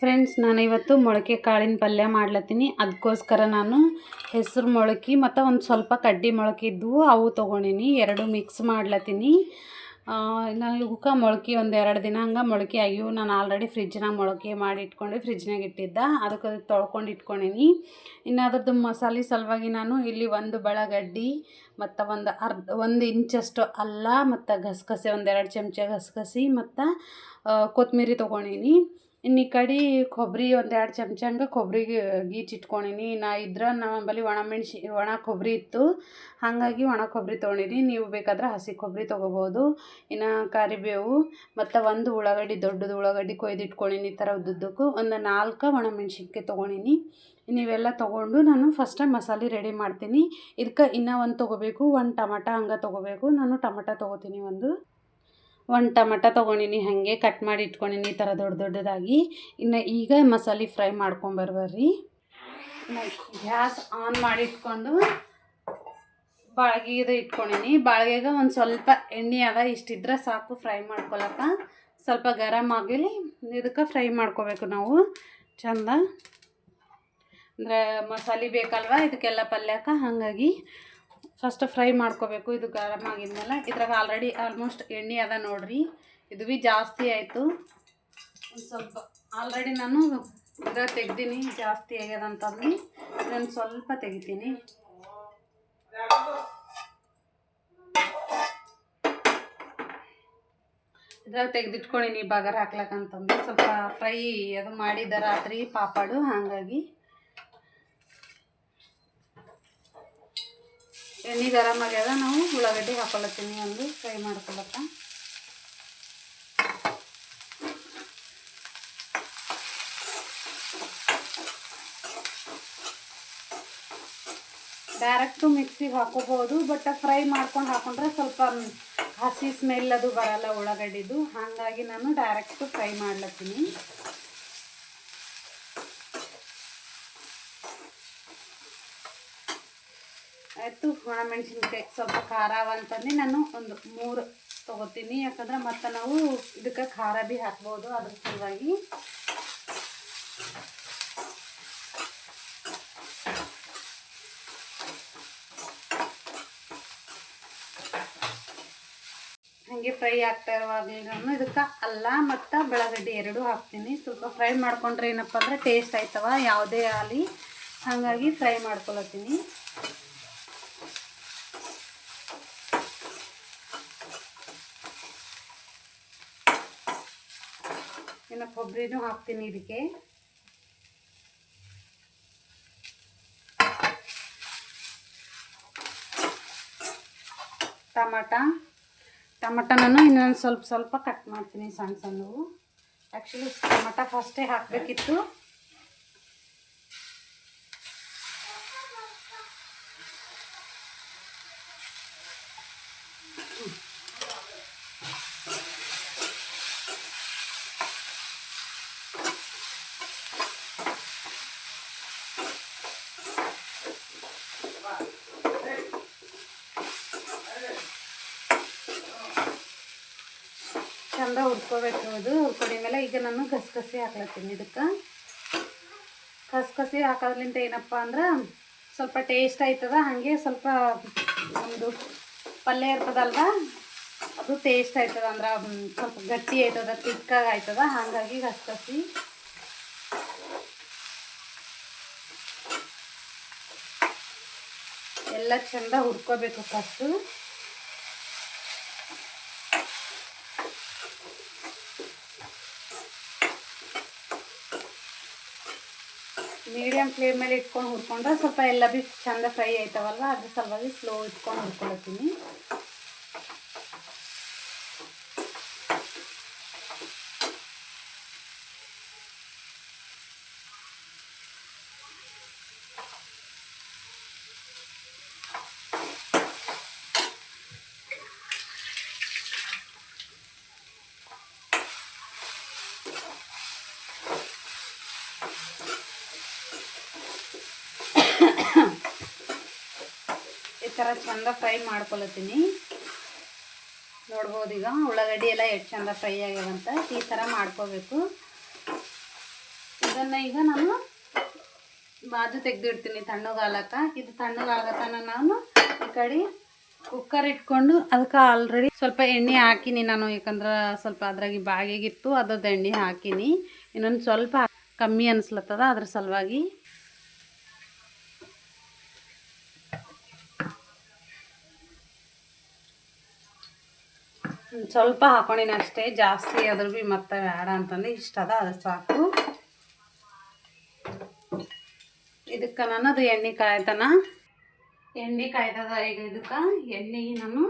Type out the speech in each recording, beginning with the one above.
Friends ನಾನು ಇವತ್ತು ಮೊಳಕೆ ಕಾಳಿನ ಪಲ್ಯ ಮಾಡ್ಲತ್ತೀನಿ. ಅದಕ್ಕೋಸ್ಕರ ನಾನು ಹೆಸರು ಮೊಳಕೆ ಮತ್ತು ಒಂದು ಸ್ವಲ್ಪ ಕಡ್ಡಿ ಮೊಳಕೆ ಇದ್ದವು ಅವು ತೊಗೊಂಡಿನಿ. ಎರಡು ಮಿಕ್ಸ್ ಮಾಡ್ಲತ್ತೀನಿ. ನಾನು ಇವಕ್ಕೆ ಮೊಳಕೆ ಒಂದು ಎರಡು ದಿನ ಹಂಗೆ ಮೊಳಕೆ ಆಗಿವು ನಾನು ಆಲ್ರೆಡಿ ಫ್ರಿಜ್ನಾಗ ಮೊಳಕೆ ಮಾಡಿ ಇಟ್ಕೊಂಡು ಫ್ರಿಜ್ನಾಗ ಇಟ್ಟಿದ್ದೆ. ಅದಕ್ಕೆ ತೊಳ್ಕೊಂಡು ಇಟ್ಕೊಂಡೀನಿ. ಇನ್ನು ಅದ್ರದ್ದು ಮಸಾಲೆ ಸಲುವಾಗಿ ನಾನು ಇಲ್ಲಿ ಒಂದು ಬಳಗಡ್ಡಿ ಮತ್ತು ಒಂದು ಅರ್ಧ, ಒಂದು ಇಂಚಷ್ಟು ಅಲ್ಲ ಮತ್ತು ಗಸಗಸೆ ಒಂದೆರಡು ಚಮಚ ಗಸಗಸೆ ಮತ್ತು ಕೊತ್ತಂಬರಿ ತೊಗೊಂಡೀನಿ. ಇನ್ನು ಈ ಕಡೆ ಕೊಬ್ಬರಿ ಒಂದು ಎರಡು ಚಮಚ ಹಂಗೆ ಕೊಬ್ಬರಿ ಗೀಚ್ ಇಟ್ಕೊಂಡೀನಿ. ನಾ ಇದ್ರ ನಮ್ಮಲ್ಲಿ ಒಣಮೆಣ್ಸಿ ಒಣ ಕೊಬ್ಬರಿ ಇತ್ತು. ಹಾಗಾಗಿ ಒಣ ಕೊಬ್ಬರಿ ತೊಗೊಂಡಿನಿ. ನೀವು ಬೇಕಾದ್ರೆ ಹಸಿ ಕೊಬ್ಬರಿ ತೊಗೋಬೋದು. ಇನ್ನು ಕರಿಬೇವು, ಮತ್ತು ಒಂದು ಉಳ್ಳಾಗಡ್ಡಿ, ದೊಡ್ಡದು ಉಳ್ಳಾಗಡ್ಡಿ ಕೊಯ್ದು ಇಟ್ಕೊಂಡೀನಿ ಈ ಥರ ಉದ್ದುದ್ದಕ್ಕೂ. ಒಂದು ನಾಲ್ಕು ಒಣಮೆಣ್ಸಿನ್ಕಾಯಿ ತೊಗೊಂಡಿನಿ. ನೀವೆಲ್ಲ ತೊಗೊಂಡು ನಾನು ಫಸ್ಟ್ ಮಸಾಲೆ ರೆಡಿ ಮಾಡ್ತೀನಿ. ಇದಕ್ಕೆ ಇನ್ನೂ ಒಂದು ತೊಗೋಬೇಕು, ಒಂದು ಟಮಟ ಹಂಗೆ ತೊಗೋಬೇಕು. ನಾನು ಟಮಟ ತೊಗೋತೀನಿ ಒಂದು. ಒಂದು ಟಮಟ ತೊಗೊಂಡಿನಿ, ಹಾಗೆ ಕಟ್ ಮಾಡಿ ಇಟ್ಕೊಂಡಿನಿ ಈ ಥರ ದೊಡ್ಡ ದೊಡ್ಡದಾಗಿ. ಇನ್ನು ಈಗ ಮಸಾಲೆ ಫ್ರೈ ಮಾಡ್ಕೊಂಬರ್ಬರ್ರಿ ಗ್ಯಾಸ್ ಆನ್ ಮಾಡಿ ಇಟ್ಕೊಂಡು ಬಾಳ್ಗೆದು ಇಟ್ಕೊಂಡೀನಿ. ಬಾಳ್ಗೆಗೆ ಒಂದು ಸ್ವಲ್ಪ ಎಣ್ಣೆ ಅದ, ಇಷ್ಟಿದ್ರೆ ಸಾಕು ಫ್ರೈ ಮಾಡ್ಕೊಳಕ್ಕೆ ಸ್ವಲ್ಪ ಗರಮ್ ಆಗಲಿ ಇದಕ್ಕೆ ಫ್ರೈ ಮಾಡ್ಕೋಬೇಕು ನಾವು. ಚಂದ? ಅಂದರೆ ಮಸಾಲೆ ಬೇಕಲ್ವ, ಇದಕ್ಕೆಲ್ಲ ಪಲ್ಯಕ್ಕೆ ಹಾಗಾಗಿ ಫಸ್ಟ್ ಫ್ರೈ ಮಾಡ್ಕೋಬೇಕು, ಇದು ಗರಮ್ ಆಗಿದ್ಮೇಲೆ. ಇದ್ರಾಗ ಆಲ್ರೆಡಿ ಆಲ್ಮೋಸ್ಟ್ ಎಣ್ಣೆ ಅದ ನೋಡ್ರಿ. ಇದು ಭೀ ಜಾಸ್ತಿ ಆಯಿತು. ಒಂದು ಸ್ವಲ್ಪ ಆಲ್ರೆಡಿ ನಾನು ಇದ್ರ ತೆಗ್ದೀನಿ, ಜಾಸ್ತಿ ಆಗ್ಯದಂತಂದು ಇದನ್ನು ಸ್ವಲ್ಪ ತೆಗಿತೀನಿ. ಇದ್ರಾಗ ತೆಗೆದಿಟ್ಕೊಂಡಿನಿ ಬಗಾರ ಹಾಕ್ಲಕ್ಕಂತಂದು ಸ್ವಲ್ಪ ಫ್ರೈ ಅದು ಮಾಡಿದ ರಾತ್ರಿ ಪಾಪಾಡು, ಹಾಗಾಗಿ. ಎಣ್ಣೆ ಗರಮ್ ಆಗ್ಯದ ನಾವು ಉಳ್ಳಾಗಡ್ಡಿ ಹಾಕೊಳತ್ತೀನಿ ಒಂದು ಫ್ರೈ ಮಾಡ್ಕೊಳತ್ತ. ಡೈರೆಕ್ಟು ಮಿಕ್ಸಿಗೆ ಹಾಕೋಬೋದು ಬಟ್ ಫ್ರೈ ಮಾಡ್ಕೊಂಡು ಹಾಕೊಂಡ್ರೆ ಸ್ವಲ್ಪ ಹಸಿ ಸ್ಮೆಲ್ ಅದು ಬರಲ್ಲ ಉಳ್ಳಾಗಡ್ಡಿದು. ಹಾಗಾಗಿ ನಾನು ಡೈರೆಕ್ಟು ಫ್ರೈ ಮಾಡ್ಲತ್ತೀನಿ. ಆಯಿತು. ಒಣಮೆಣಸಿನ್ಕಾಯಿ ಸ್ವಲ್ಪ ಖಾರ ಅಂತಂದು ನಾನು ಒಂದು ಮೂರು ತೊಗೋತೀನಿ. ಯಾಕಂದ್ರೆ ಮತ್ತೆ ನಾವು ಇದಕ್ಕೆ ಖಾರ ಭೀ ಹಾಕ್ಬೋದು ಅದ್ರ ಸಲುವಾಗಿ. ಹಾಗೆ ಫ್ರೈ ಆಗ್ತಾ ಇರುವಾಗಲೂ ಇದಕ್ಕೆ ಅಲ್ಲ ಮತ್ತು ಬೆಳಗಡ್ಡಿ ಎರಡೂ ಹಾಕ್ತೀನಿ. ಸ್ವಲ್ಪ ಫ್ರೈ ಮಾಡ್ಕೊಂಡ್ರೆ ಏನಪ್ಪ ಅಂದರೆ ಟೇಸ್ಟ್ ಆಯ್ತವ, ಯಾವುದೇ ಆಗಲಿ. ಹಾಗಾಗಿ ಫ್ರೈ ಮಾಡ್ಕೊಳತ್ತೀನಿ. ಇನ್ನು ಕೊಬ್ಬರಿನೂ ಹಾಕ್ತೀನಿ ಇದಕ್ಕೆ. ಟಮಟ. ಟಮಟ ನಾನು ಇನ್ನೊಂದು ಸ್ವಲ್ಪ ಸ್ವಲ್ಪ ಕಟ್ ಮಾಡ್ತೀನಿ ಸಣ್ಣ ಸಣ್ಣವು. ಆ್ಯಕ್ಚುಲಿ ಟಮಟ ಫಸ್ಟೇ ಹಾಕಬೇಕಿತ್ತು. ಚಂದ ಹುರ್ಕೋಬೇಕು ಅದು ಹುರ್ಕೊಂಡಿದ್ಮೇಲೆ ಈಗ ನಾನು ಗಸಗಸೆ ಹಾಕ್ಲತ್ತೀನಿ ಇದಕ್ಕೆ. ಗಸಗಸೆ ಹಾಕೋದ್ರಿಂದ ಏನಪ್ಪ ಅಂದ್ರೆ ಸ್ವಲ್ಪ ಟೇಸ್ಟ್ ಆಯ್ತದ, ಹಾಗೆ ಸ್ವಲ್ಪ ಒಂದು ಪಲ್ಯ ಇರ್ತದಲ್ವ, ಅದು ಟೇಸ್ಟ್ ಆಯ್ತದ ಅಂದ್ರೆ ಸ್ವಲ್ಪ ಗಟ್ಟಿ ಆಯ್ತದ, ತಿಕ್ಕಾಗಿ ಆಯ್ತದ, ಹಾಗಾಗಿ ಗಸಗಸಿ. ಎಲ್ಲ ಚಂದ ಹುರ್ಕೋಬೇಕು ಫಸ್ಟು ಮೀಡಿಯಮ್ ಮೇಲೆ ಇಟ್ಕೊಂಡು ಹುರ್ಕೊಂಡ್ರೆ ಸ್ವಲ್ಪ ಎಲ್ಲ ಭೀ ಚಂದ ಫ್ರೈ ಆಯ್ತವಲ್ಲ ಅದ್ರ ಸಲುವಾಗಿ ಸ್ಲೋ ಇಟ್ಕೊಂಡು ಹುರ್ಕೊಳತ್ತೀನಿ ಈ ಥರ ಚಂದ ಫ್ರೈ ಮಾಡ್ಕೊಳತ್ತೀನಿ. ನೋಡ್ಬೋದು ಈಗ ಉಳ್ಳಾಗಡ್ಡಿ ಎಲ್ಲ ಎಷ್ಟು ಚಂದ ಫ್ರೈ ಆಗ್ಯಾವಂತ ಈ ಥರ ಮಾಡ್ಕೋಬೇಕು. ಇದನ್ನು ಈಗ ನಾನು ಬಾಜು ತೆಗೆದಿಡ್ತೀನಿ ತಣ್ಣಗಾಲಕ್ಕ. ಇದು ತಣ್ಣಗಾಗತನ ನಾನು ಈ ಕಡೆ ಕುಕ್ಕರ್ ಇಟ್ಕೊಂಡು ಅದಕ್ಕೆ ಆಲ್ರೆಡಿ ಸ್ವಲ್ಪ ಎಣ್ಣೆ ಹಾಕಿನಿ ನಾನು, ಯಾಕಂದ್ರೆ ಸ್ವಲ್ಪ ಅದ್ರಾಗಿ ಬಾಗಿಗಿತ್ತು ಅದ್ರದ್ದು ಎಣ್ಣೆ ಹಾಕಿನಿ. ಇನ್ನೊಂದು ಸ್ವಲ್ಪ ಕಮ್ಮಿ ಅನಿಸ್ಲತ್ತದ, ಅದ್ರ ಸಲುವಾಗಿ ಸ್ವಲ್ಪ ಹಾಕೊಂಡಿನ ಅಷ್ಟೇ. ಜಾಸ್ತಿ ಅದ್ರ ಭೀ ಮತ್ತೆ ಬೇಡ ಅಂತಂದು ಇಷ್ಟ ಅದ ಅದು ಸಾಕು. ಇದಕ್ಕೆ ನಾನು ಅದು ಎಣ್ಣೆ ಕಾಯ್ತಾನ. ಎಣ್ಣೆ ಕಾಯ್ತದ ಈಗ ಇದಕ್ಕೆ. ಎಣ್ಣೆಗೆ ನಾನು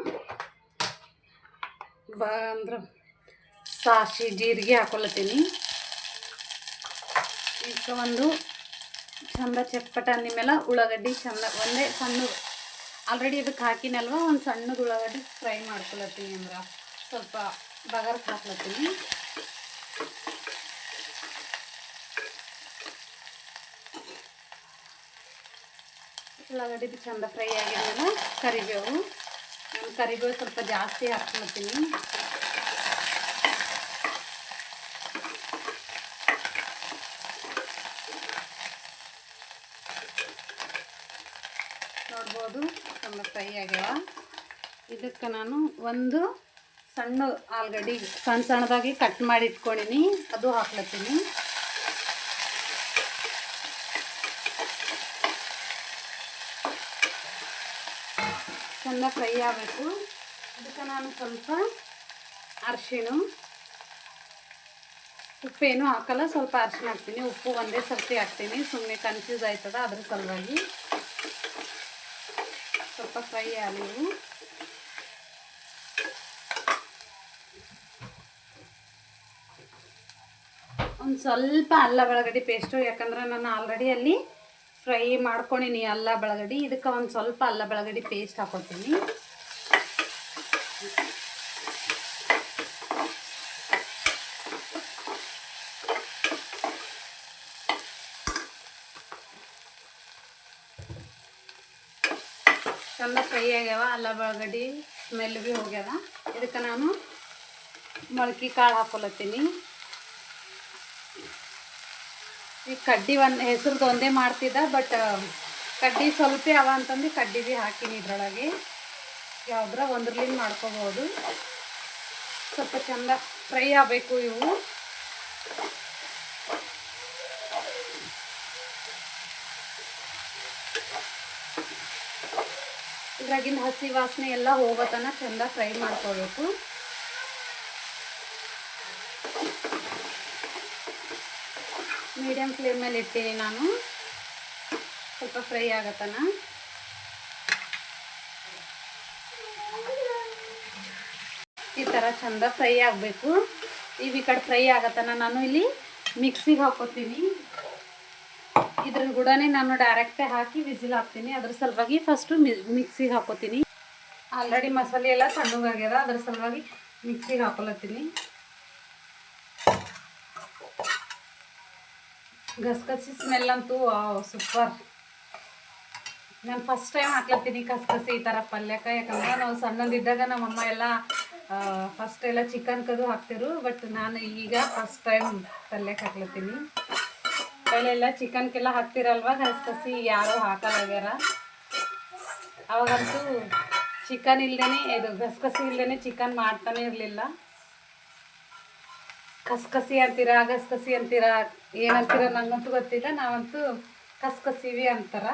ಬ ಅಂದ್ರೆ ಸಾಸಿ ಜೀರಿಗೆ ಹಾಕೊಳತ್ತೀನಿ ಈಗ ಒಂದು ಚಂದ ಚಪ್ಪಟ ಮೇಲೆ ಉಳ್ಳಾಗಡ್ಡಿ ಚಂದ ಒಂದೇ ಸಣ್ಣ ಆಲ್ರೆಡಿ ಇದಕ್ಕೆ ಹಾಕಿನಲ್ವ? ಒಂದು ಸಣ್ಣದು ಉಳ್ಳಾಗಡ್ಡಿ ಫ್ರೈ ಮಾಡ್ಕೊಳತ್ತೀನಿ ಅಂದ್ರೆ. ಸ್ವಲ್ಪ ಬಗರ್ಗೆ ಹಾಕ್ಲತ್ತೀನಿ. ಉಳ್ಳಾಗಡ್ಡಿ ಚಂದ ಫ್ರೈ ಆಗಿದ್ಮೇಲೆ ಕರಿಬೇವು. ನಾನು ಕರಿಬೇವು ಸ್ವಲ್ಪ ಜಾಸ್ತಿ ಹಾಕ್ಕೊಳ್ತೀನಿ ನೋಡ್ಬೋದು, ಚಂದ ಫ್ರೈ ಆಗ್ಯಾವ. ಇದಕ್ಕೆ ನಾನು ಒಂದು ಸಣ್ಣ ಆಲ್ಗಡ್ಡಿ ಸಣ್ಣ ಸಣ್ಣದಾಗಿ ಕಟ್ ಮಾಡಿ ಇಟ್ಕೊಂಡಿನಿ, ಅದು ಹಾಕ್ಲತ್ತೀನಿ. ಚೆಂದ ಫ್ರೈ ಆಗಬೇಕು. ಅದಕ್ಕೆ ನಾನು ಸ್ವಲ್ಪ ಅರಿಶಿಣ, ಉಪ್ಪೇನು ಹಾಕಲ್ಲ, ಸ್ವಲ್ಪ ಅರಿಶಿಣ ಹಾಕ್ತೀನಿ. ಉಪ್ಪು ಒಂದೇ ಸರ್ತಿ ಹಾಕ್ತೀನಿ. ಸುಮ್ಮನೆ ಕನ್ಫ್ಯೂಸ್ ಆಯ್ತದ ಅದ್ರ ಸಲುವಾಗಿ. ಸ್ವಲ್ಪ ಫ್ರೈ ಆಗಲಿ ಒಂದು ಸ್ವಲ್ಪ ಅಲ್ಲ ಬೆಳಗಡೆ ಪೇಸ್ಟು ಯಾಕಂದ್ರೆ ನಾನು ಆಲ್ರೆಡಿ ಅಲ್ಲಿ ಫ್ರೈ ಮಾಡ್ಕೊಂಡಿನಿ ಅಲ್ಲ ಬೆಳಗಡೆ. ಇದಕ್ಕೆ ಒಂದು ಸ್ವಲ್ಪ ಅಲ್ಲ ಬೆಳಗಡೆ ಪೇಸ್ಟ್ ಹಾಕೋತೀನಿ ಚಂದ ಫ್ರೈ ಆಗ್ಯಾವ, ಅಲ್ಲ ಬೆಳಗಡ್ಡಿ ಸ್ಮೆಲ್ ಭೀ ಹೋಗ್ಯಾವ ಇದಕ್ಕೆ ನಾನು ಮೊಳಕೆ ಕಾಳು ಹಾಕೊಲತ್ತೀನಿ. ಈ ಕಡ್ಡಿ ಒಂದು ಹೆಸ್ರದ್ದು ಒಂದೇ ಮಾಡ್ತಿದ್ದ ಬಟ್ ಕಡ್ಡಿ ಸ್ವಲ್ಪ ಅವ ಅಂತಂದು ಕಡ್ಡಿ ಭೀ ಹಾಕೀನಿ ಇದ್ರೊಳಗೆ. ಯಾವ್ದ್ರ ಒಂದ್ರಲಿಂದ ಮಾಡ್ಕೋಬೋದು. ಸ್ವಲ್ಪ ಚಂದ ಫ್ರೈ ಆಗಬೇಕು ಇವು. ಇದ್ರಾಗಿನ ಹಸಿ ವಾಸನೆ ಎಲ್ಲ ಹೋಗೋತನ ಚಂದ ಫ್ರೈ ಮಾಡ್ಕೋಬೇಕು. ಮೀಡಿಯಮ್ ಫ್ಲೇಮಲ್ಲಿ ಇಟ್ಟೀನಿ ನಾನು. ಸ್ವಲ್ಪ ಫ್ರೈ ಆಗತ್ತನ? ಈ ಥರ ಚಂದ ಫ್ರೈ ಆಗಬೇಕು. ಈ ಕಡೆ ಫ್ರೈ ಆಗತ್ತನ ನಾನು ಇಲ್ಲಿ? ಮಿಕ್ಸಿಗೆ ಹಾಕೋತೀನಿ. ಇದ್ರ ಕೂಡ ನಾನು ಡೈರೆಕ್ಟೇ ಹಾಕಿ ವಿಸಿಲ್ ಹಾಕ್ತೀನಿ. ಅದ್ರ ಸಲುವಾಗಿ ಫಸ್ಟು ಮಿಕ್ಸಿಗೆ ಹಾಕೋತೀನಿ. ಆಲ್ರೆಡಿ ಮಸಾಲೆ ಎಲ್ಲ ತಣ್ಣಗಾಗ್ಯದ, ಅದ್ರ ಸಲುವಾಗಿ ಮಿಕ್ಸಿಗೆ ಹಾಕೊಳತ್ತೀನಿ ಗಸಗಸಿ ಸ್ಮೆಲ್ ಅಂತೂ ಸೂಪರ್ ನಾನು ಫಸ್ಟ್ ಟೈಮ್ ಹಾಕ್ಲತ್ತೀನಿ ಕಸಗಸಿ ಈ ಥರ ಪಲ್ಯಕ್ಕೆ ಯಾಕಂದ್ರೆ ನಾವು ಸಣ್ಣದಿದ್ದಾಗ ನಮ್ಮಮ್ಮ ಎಲ್ಲ ಫಸ್ಟ್ ಎಲ್ಲ ಚಿಕನ್ ಕದು ಹಾಕ್ತಿರು ಬಟ್ ನಾನು ಈಗ ಫಸ್ಟ್ ಟೈಮ್ ಪಲ್ಯಕ್ಕೆ ಹಾಕ್ಲತ್ತೀನಿ. ಪಲ್ಯೆಲ್ಲ ಚಿಕನ್ಗೆಲ್ಲ ಹಾಕ್ತಿರಲ್ವ ಗಸಗಸಿ? ಯಾರೂ ಹಾಕಲಾಗ್ಯಾರ? ಅವಾಗಂತೂ ಚಿಕನ್ ಇಲ್ಲದೇ ಇದು ಗಸಗಸಿ ಇಲ್ಲದೇ ಚಿಕನ್ ಮಾಡ್ತಾನೆ ಇರಲಿಲ್ಲ. ಕಸ್ಕಸಿ ಅಂತೀರ ಗಸಗಸಿ ಅಂತೀರ, ಏನಂತೀರ ನಂಗಂತೂ ಗೊತ್ತಿಲ್ಲ. ನಾವಂತೂ ಕಸ್ಕಸಿವಿ ಅಂತಾರ.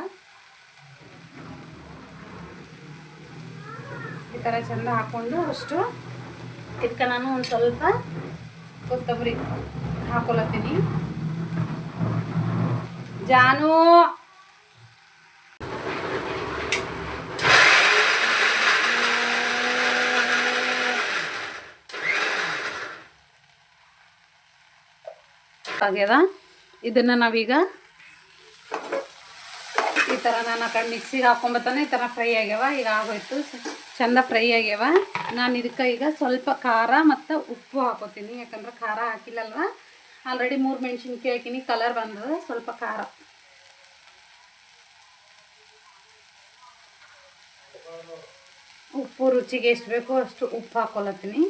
ಈ ಥರ ಚಂದ ಹಾಕ್ಕೊಂಡು ಅಷ್ಟು ಇದಕ್ಕೆ ನಾನು ಒಂದು ಸ್ವಲ್ಪ ಕೊತ್ತಂಬರಿ ಹಾಕೊಳತ್ತೀನಿ ಜಾನು! ಆಗ್ಯದ ಇದನ್ನು ನಾವೀಗ ಈ ಥರ ನಾನು ಆ ಕಡೆ ಮಿಕ್ಸಿಗೆ ಹಾಕೊಂಬತ್ತಾನೆ ಈ ಥರ ಫ್ರೈ ಆಗ್ಯಾವ. ಈಗ ಆಗೋಯ್ತು. ಚಂದ ಫ್ರೈ ಆಗ್ಯಾವ. ನಾನು ಇದಕ್ಕೆ ಈಗ ಸ್ವಲ್ಪ ಖಾರ ಮತ್ತು ಉಪ್ಪು ಹಾಕೋತೀನಿ. ಯಾಕಂದ್ರೆ ಖಾರ ಹಾಕಿಲ್ಲಲ್ವ? ಆಲ್ರೆಡಿ ಮೂರು ಮೆಣಸಿನ್ಕಾಯಿ ಹಾಕಿನಿ ಕಲರ್ ಬಂದದ, ಸ್ವಲ್ಪ ಖಾರ. ಉಪ್ಪು ರುಚಿಗೆ ಎಷ್ಟು ಬೇಕೋ ಅಷ್ಟು ಉಪ್ಪು ಹಾಕೊಳತ್ತೀನಿ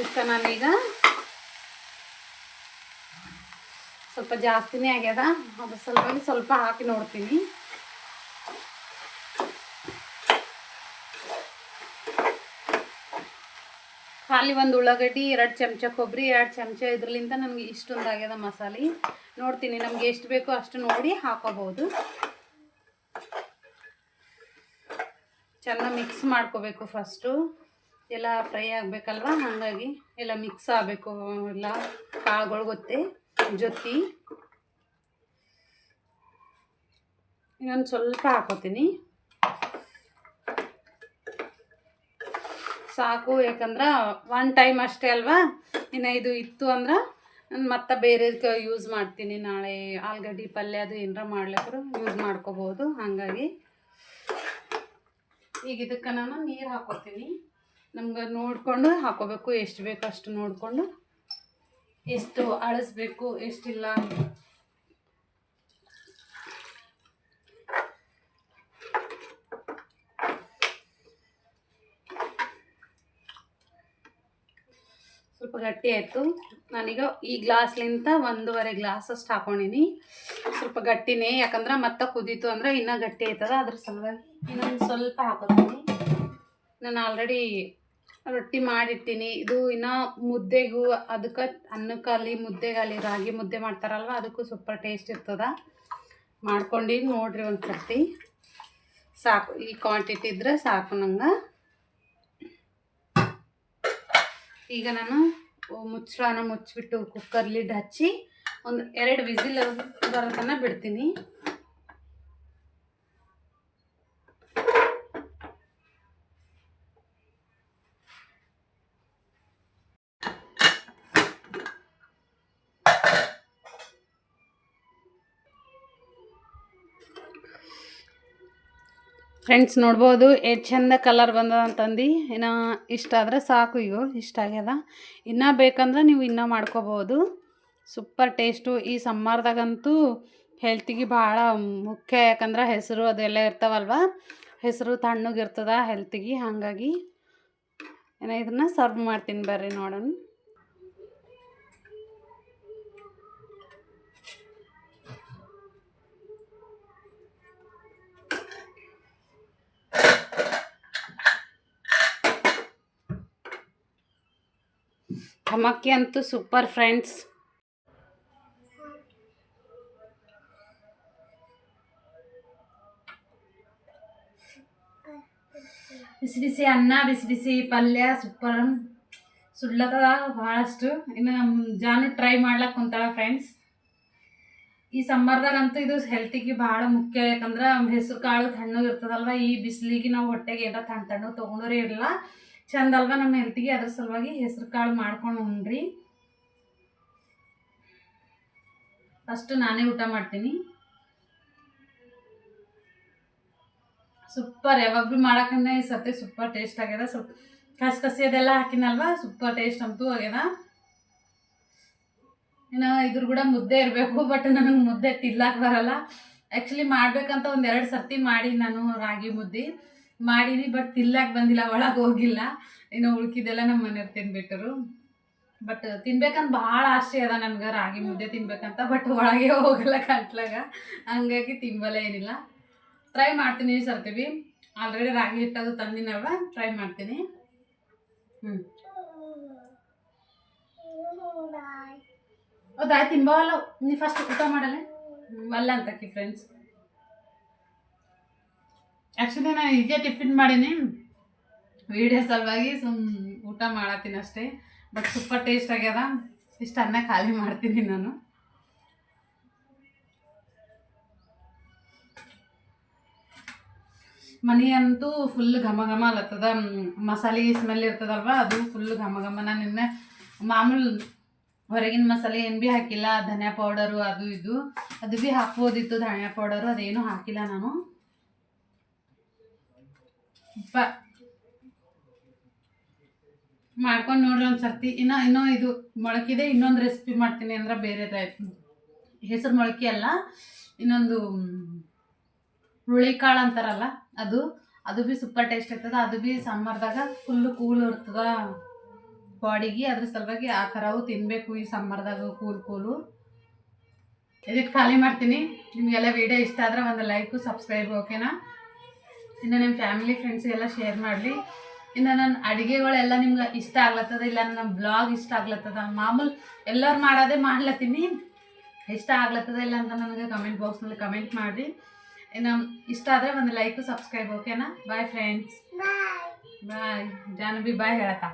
ಇದಕ್ಕೆ ನಾನೀಗ ಸ್ವಲ್ಪ ಜಾಸ್ತಿನೇ ಆಗ್ಯದ. ಅದು ಸ್ವಲ್ಪ ಸ್ವಲ್ಪ ಹಾಕಿ ನೋಡ್ತೀನಿ. ಖಾಲಿ ಒಂದು ಉಳ್ಳಾಗಡ್ಡಿ, ಎರಡು ಚಮಚ ಕೊಬ್ಬರಿ, ಎರಡು ಚಮಚ ಇದ್ರಲಿಂದ ನನಗೆ ಇಷ್ಟೊಂದು ಆಗ್ಯದ ಮಸಾಲೆ. ನೋಡ್ತೀನಿ ನಮ್ಗೆ ಎಷ್ಟು ಬೇಕೋ ಅಷ್ಟು ನೋಡಿ ಹಾಕೋಬಹುದು ಚೆನ್ನಾಗಿ ಮಿಕ್ಸ್ ಮಾಡ್ಕೋಬೇಕು ಫಸ್ಟು ಎಲ್ಲ ಫ್ರೈ ಆಗಬೇಕಲ್ವ? ಹಾಗಾಗಿ ಎಲ್ಲ ಮಿಕ್ಸ್ ಆಗಬೇಕು, ಎಲ್ಲ ಕಾಳುಗಳು ಗೊತ್ತೆ? ಜೊತೆ ಇನ್ನೊಂದು ಸ್ವಲ್ಪ ಹಾಕೋತೀನಿ. ಸಾಕು, ಯಾಕಂದ್ರೆ ಒನ್ ಟೈಮ್ ಅಷ್ಟೇ ಅಲ್ವಾ? ಇನ್ನು ಇದು ಇತ್ತು ಅಂದ್ರೆ ನಾನು ಮತ್ತೆ ಬೇರೆ ಯೂಸ್ ಮಾಡ್ತೀನಿ. ನಾಳೆ ಆಲೂಗಡ್ಡೆ ಪಲ್ಯ ಅದು ಏನಾರ ಮಾಡ್ಲಿಕ್ಕೂ ಯೂಸ್ ಮಾಡ್ಕೋಬೋದು. ಹಾಗಾಗಿ ಈಗ ಇದಕ್ಕೆ ನಾನು ನೀರು ಹಾಕೋತೀನಿ. ನಮ್ಗೆ ನೋಡಿಕೊಂಡು ಹಾಕೋಬೇಕು, ಎಷ್ಟು ಬೇಕು ಅಷ್ಟು ನೋಡಿಕೊಂಡು, ಎಷ್ಟು ಅಳಿಸ್ಬೇಕು, ಎಷ್ಟಿಲ್ಲ. ಸ್ವಲ್ಪ ಗಟ್ಟಿ ಆಯಿತು. ನಾನೀಗ ಈ ಗ್ಲಾಸ್ಲಿಂತ ಒಂದೂವರೆ ಗ್ಲಾಸ್ ಅಷ್ಟು ಹಾಕೊಂಡಿನಿ. ಸ್ವಲ್ಪ ಗಟ್ಟಿನೇ, ಯಾಕಂದ್ರೆ ಮತ್ತೆ ಕುದೀತು ಅಂದ್ರೆ ಇನ್ನೂ ಗಟ್ಟಿ ಆಯ್ತದ, ಅದ್ರ ಸಲುವಾಗಿ ಇನ್ನೊಂದು ಸ್ವಲ್ಪ ಹಾಕೋತೀನಿ. ನಾನು ಆಲ್ರೆಡಿ ರೊಟ್ಟಿ ಮಾಡಿಟ್ಟಿನಿ. ಇದು ಇನ್ನೂ ಮುದ್ದೆಗೂ ಅದಕ್ಕೆ ಅನ್ನಕ್ಕಾಗಲಿ ಮುದ್ದೆಗಾಲಿ ರಾಗಿ ಮುದ್ದೆ ಮಾಡ್ತಾರಲ್ವ, ಅದಕ್ಕೂ ಸೂಪರ್ ಟೇಸ್ಟ್ ಇರ್ತದ. ಮಾಡ್ಕೊಂಡು ನೋಡ್ರಿ ಒಂದು ಸರ್ತಿ ಸಾಕು, ಈ ಕ್ವಾಂಟಿಟಿ ಇದ್ರೆ ಸಾಕು ನಂಗೆ. ಈಗ ನಾನು ಮುಚ್ಚಳನ ಮುಚ್ಚಿಬಿಟ್ಟು ಕುಕ್ಕರ್ ಲಿಡ್ ಹಚ್ಚಿ ಒಂದು ಎರಡು ವಿಸಿಲ್ ಬರೋ ಬಿಡ್ತೀನಿ. ಫ್ರೆಂಡ್ಸ್ ನೋಡ್ಬೋದು. ಎಷ್ಟು ಚಂದ ಕಲರ್ ಬಂದದ ಅಂತಂದು. ಇನ್ನು ಇಷ್ಟ ಆದರೆ ಸಾಕು ಈಗ ಇಷ್ಟ ಆಗ್ಯದ. ಇನ್ನೂ ಬೇಕಂದ್ರೆ ನೀವು ಇನ್ನೂ ಮಾಡ್ಕೋಬೋದು. ಸೂಪರ್ ಟೇಸ್ಟು ಈ ಸಮ್ಮರ್ದಾಗಂತೂ ಹೆಲ್ತಿಗೆ ಭಾಳ ಮುಖ್ಯ. ಯಾಕಂದ್ರೆ ಹೆಸರು ಅದೆಲ್ಲ ಇರ್ತಾವಲ್ವ? ಹೆಸರು ತಣ್ಣಗಿರ್ತದ ಹೆಲ್ತಿಗೆ ಹಾಗಾಗಿ ಏನೋ ಇದನ್ನು ಸರ್ವ್ ಮಾಡ್ತೀನಿ ಬರ್ರಿ ನೋಡೋಣ. ಧಮಕ್ಕಿ ಅಂತೂ ಸೂಪರ್ ಫ್ರೆಂಡ್ಸ್ ಬಿಸಿ ಬಿಸಿ ಅನ್ನ, ಬಿಸಿ ಬಿಸಿ ಪಲ್ಯ ಸೂಪರ್ ಸುಡ್ಲತ್ತದ ಭಾಳಷ್ಟು ಇನ್ನು ನಮ್ಮ ಜಾನು ಟ್ರೈ ಮಾಡ್ಲಕ್ಕೆ ಕುಂತಾಳ ಫ್ರೆಂಡ್ಸ್ ಈ ಸಮ್ಮರ್ದಾಗಂತೂ ಇದು ಹೆಲ್ತಿಗೆ ಭಾಳ ಮುಖ್ಯ. ಯಾಕಂದ್ರೆ ಹೆಸರು ಕಾಳು ತಣ್ಣಗೆ ಇರ್ತದಲ್ವ, ಈ ಬಿಸಿಲಿಗೆ ನಾವು ಹೊಟ್ಟೆಗೆ ಏನೋ ತಣ್ಣ ತಣ್ಣಗೆ ತೊಗೊಂಡ್ರೆ ಇರಲ್ಲ. ಚಂದ ಅಲ್ವಾ ನಮ್ಮ ಹೆಲ್ತಿಗೆ ಅದ್ರ ಸಲುವಾಗಿ ಹೆಸರು ಕಾಳು ಮಾಡ್ಕೊಂಡು ಉಣ್ರಿ ಫಸ್ಟ್ ನಾನೇ ಊಟ ಮಾಡ್ತೀನಿ. ಸೂಪರ್, ಯಾವಾಗ ಭೀ ಮಾಡಕ್ಕಂದ್ರೆ ಈ ಸೂಪರ್ ಟೇಸ್ಟ್ ಆಗ್ಯದ. ಸ್ವಲ್ಪ ಕಸಿ ಅದೆಲ್ಲ ಹಾಕಿನಲ್ವಾ? ಸೂಪರ್ ಟೇಸ್ಟ್ ಅಂತೂ ಆಗ್ಯದ. ಇನ್ನು ಇದ್ರ ಕೂಡ ಮುದ್ದೆ ಇರಬೇಕು, ಬಟ್ ನನಗೆ ಮುದ್ದೆ ತಿಲ್ಲಕ್ಕೆ ಬರಲ್ಲ. ಆ್ಯಕ್ಚುಲಿ ಮಾಡ್ಬೇಕಂತ ಒಂದು ಎರಡು ಸರ್ತಿ ಮಾಡಿ ನಾನು ರಾಗಿ ಮುದ್ದೆ. ಮಾಡೀನಿ ಬಟ್ ತಿಲ್ಲಕ್ಕೆ ಬಂದಿಲ್ಲ, ಒಳಗೆ ಹೋಗಿಲ್ಲ. ಇನ್ನು ಉಳ್ಕಿದ್ದೆಲ್ಲ ನಮ್ಮ ಮನೆಯವ್ರು ತಿನ್ಬಿಟ್ಟರು. ಬಟ್ ತಿನ್ಬೇಕಂತ ಭಾಳ ಆಸೆ ಅದ ನನ್ಗೆ, ರಾಗಿ ಮುದ್ದೆ ತಿನ್ಬೇಕಂತ. ಬಟ್ ಒಳಗೆ ಹೋಗಲ್ಲ ಕಂಟ್ಲಾಗ. ಹಂಗಾಗಿ ತಿಂಬಲ್ಲ ಏನಿಲ್ಲ. ಟ್ರೈ ಮಾಡ್ತೀನಿ ಸರ್ತೀವಿ ಆಲ್ರೆಡಿ ರಾಗಿ ಹಿಟ್ಟದು ತಂದಿನಲ್ವ ಟ್ರೈ ಮಾಡ್ತೀನಿ. ಹ್ಞೂ ಹೌದಾಯ್ತು ತಿಂಬವಲ್ಲ ನೀ ಫಸ್ಟ್ ಊಟ ಮಾಡಲ್ಲ ಅಲ್ಲ ಅಂತಕಿ ಫ್ರೆಂಡ್ಸ್ ಆ್ಯಕ್ಚುಲಿ ನಾನು ಇದೇ ಟಿಫಿನ್ ಮಾಡೀನಿ. ವೀಡಿಯೋ ಸಲುವಾಗಿ ಸುಮ್ ಊಟ ಮಾಡತ್ತೀನಿ ಅಷ್ಟೇ. ಬಟ್ ಸೂಪರ್ ಟೇಸ್ಟ್ ಆಗ್ಯದ. ಇಷ್ಟು ಅನ್ನ ಖಾಲಿ ಮಾಡ್ತೀನಿ ನಾನು. ಮನೆ ಅಂತೂ ಫುಲ್ ಘಮ ಘಮ ಅಲತ್ತದ. ಮಸಾಲೆ ಸ್ಮೆಲ್ ಇರ್ತದಲ್ವ? ಅದು ಫುಲ್ ಘಮ ಘಮ ನಾನು ನಿನ್ನೆ ಮಾಮೂಲು ಹೊರಗಿನ ಮಸಾಲೆ ಏನು ಭೀ ಹಾಕಿಲ್ಲ. ಧನಿಯಾ ಪೌಡರು ಅದು ಇದು. ಅದು ಭೀ ಹಾಕ್ಬೋದಿತ್ತು. ಧನಿಯಾ ಪೌಡರು ಅದೇನು ಹಾಕಿಲ್ಲ ನಾನು. ಉಪ್ಪ ಮಾಡ್ಕೊಂಡು ನೋಡ್ರಿ ಒಂದು ಸರ್ತಿ. ಇನ್ನು, ಇನ್ನೂ ಇದು ಮೊಳಕಿದೆ, ಇನ್ನೊಂದು ರೆಸಿಪಿ ಮಾಡ್ತೀನಿ ಅಂದ್ರೆ ಬೇರೆ ಟೈಪ್ ಹೆಸರು ಮೊಳಕೆ ಅಲ್ಲ, ಇನ್ನೊಂದು ಹುಳಿಕಾಳು ಅಂತಾರಲ್ಲ, ಅದು ಅದು ಭೀ ಸೂಪರ್ ಟೇಸ್ಟ್ ಇರ್ತದ ಅದು ಭೀ ಸಾಂಬಾರ್ದಾಗ ಫುಲ್ಲು ಕೂಲ್ ಇರ್ತದ ಬಾಡಿಗೆ. ಅದ್ರ ಸಲುವಾಗಿ ಆ ಥರವು ತಿನ್ನಬೇಕು ಈ ಸಮ್ಮರ್ದಾಗ ಕೂಲ್ ಕೂಲು ಇದಕ್ಕೆ ಖಾಲಿ ಮಾಡ್ತೀನಿ. ನಿಮಗೆಲ್ಲ ವಿಡಿಯೋ ಇಷ್ಟ ಆದರೆ ಒಂದು ಲೈಕು ಸಬ್ಸ್ಕ್ರೈಬ್ ಓಕೆನಾ ಇನ್ನು ನಿಮ್ಮ ಫ್ಯಾಮಿಲಿ ಫ್ರೆಂಡ್ಸಿಗೆಲ್ಲ ಶೇರ್ ಮಾಡಲಿ. ಇನ್ನು ನನ್ನ ಅಡುಗೆಗಳೆಲ್ಲ ನಿಮ್ಗೆ ಇಷ್ಟ ಆಗ್ಲತ್ತದ? ಇಲ್ಲ ನನ್ನ ಬ್ಲಾಗ್ ಇಷ್ಟ ಆಗ್ಲತ್ತದ? ಮಾಮೂಲು ಎಲ್ಲರೂ ಮಾಡೋದೇ ಮಾಡ್ಲತ್ತೀನಿ. ಇಷ್ಟ ಆಗ್ಲತ್ತದ ಇಲ್ಲ ಅಂತ ನನಗೆ ಕಮೆಂಟ್ ಬಾಕ್ಸ್ನಲ್ಲಿ ಕಮೆಂಟ್ ಮಾಡಿರಿ. ಇನ್ನು ಇಷ್ಟ ಆದರೆ ಒಂದು ಲೈಕು ಸಬ್ಸ್ಕ್ರೈಬ್ ಓಕೆನಾ ಬಾಯ್ ಫ್ರೆಂಡ್ಸ್ ಬಾಯ್ ಜಾನಬಿ ಬಾಯ್ ಹೇಳಕ್ಕ